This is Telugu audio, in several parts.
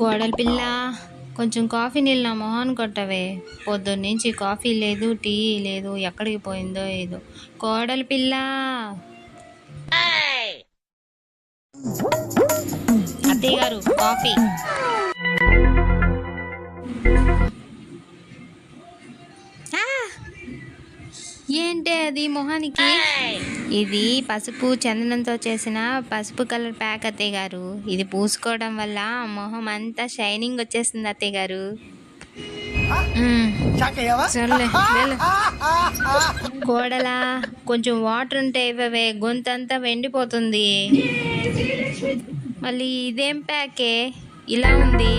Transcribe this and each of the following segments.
గోడల పిల్ల కొంచెం కాఫీ నీళ్ళు నా మొహాన్ కొట్టవే. పొద్దున్నుంచి కాఫీ లేదు టీ లేదు ఎక్కడికి పోయిందో ఏదో. కోడల పిల్ల అత్తయ్య గారు కాఫీ. ఏంటి అది మొహానికి? ఇది పసుపు చందనంతో చేసిన పసుపు కలర్ ప్యాక్ అత్తయ్య గారు. ఇది పూసుకోవడం వల్ల మొహం అంతా షైనింగ్ వచ్చేస్తుంది అత్తయ్య గారు. సర్లే కోడలా కొంచెం వాటర్ ఉంటే ఇవ్వవే గొంతంతా వెండిపోతుంది. మళ్ళీ ఇదేం ప్యాకే? ఇలా ఉంది.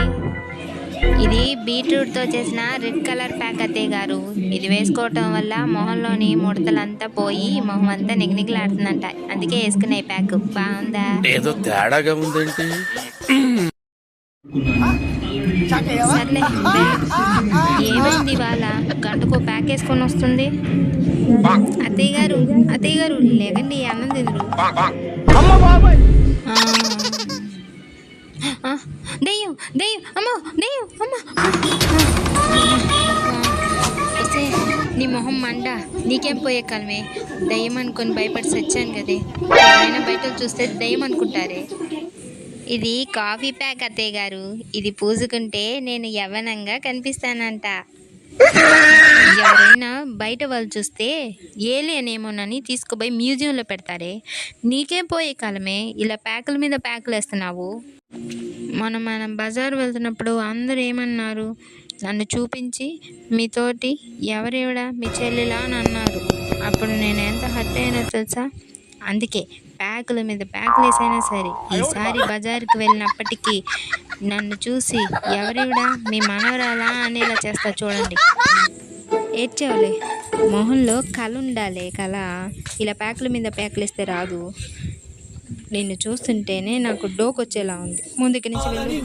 ఇది బీట్రూట్తో చేసిన రెడ్ కలర్ ప్యాక్ అత్తయ్య గారు. ఇది వేసుకోవటం వల్ల మొహంలోని ముడతలంతా పోయి మొహం అంతా నిగనిగలాడుతుందంట. అందుకే వేసుకునే ప్యాక్. బాగుందా? ఏదో తేడాగా ఉందేంటి? సర్లే. వెళ్ళు. ఏమైంది ఇవాళ? గంటకో ప్యాక్ వేసుకొని వస్తుంది. అత్తయ్య గారు అత్తయ్య గారు లేకండి అన్నం తిందురు దెయ్యం దెయ్యం అమ్మో దెయ్యం అమ్మో. నీ మొహం మండ నీకేం పోయే కాలమే? దయ్యం అనుకొని భయపడి సచ్చాను కదే. ఎవరైనా బయట చూస్తే దయ్యం అనుకుంటారే. ఇది కాఫీ ప్యాక్ అత్తయ్య గారు. ఇది పూసుకుంటే నేను యవ్వనంగా కనిపిస్తానంట. ఎవరైనా బయట వాళ్ళు చూస్తే ఏలేనేమోనని తీసుకుపోయి మ్యూజియంలో పెడతారే. నీకేం పోయే కాలమే? ఇలా ప్యాకుల మీద ప్యాకులు వేస్తున్నావు మనం మనం బజార్ వెళ్తున్నప్పుడు అందరూ ఏమన్నారు? నన్ను చూపించి మీతోటి ఎవరెవడా? మీ చెల్లెలా అని అన్నారు. అప్పుడు నేను ఎంత హర్ట్ అయినా తెలుసా? అందుకే ప్యాకుల మీద ప్యాకులు వేసైనా సరే ఈసారి బజార్కి వెళ్ళినప్పటికీ నన్ను చూసి ఎవరివిడా? మీ మనవరాలా? అని ఇలా చేస్తా చూడండి. ఏడ్చేవలే మొహంలో కళ ఉండాలి కళ. ఇలా ప్యాకుల మీద ప్యాకులు ఇస్తే రాదు. నిన్ను చూస్తుంటేనే నాకు డోక్ వచ్చేలా ఉంది. ముందుకి నుంచి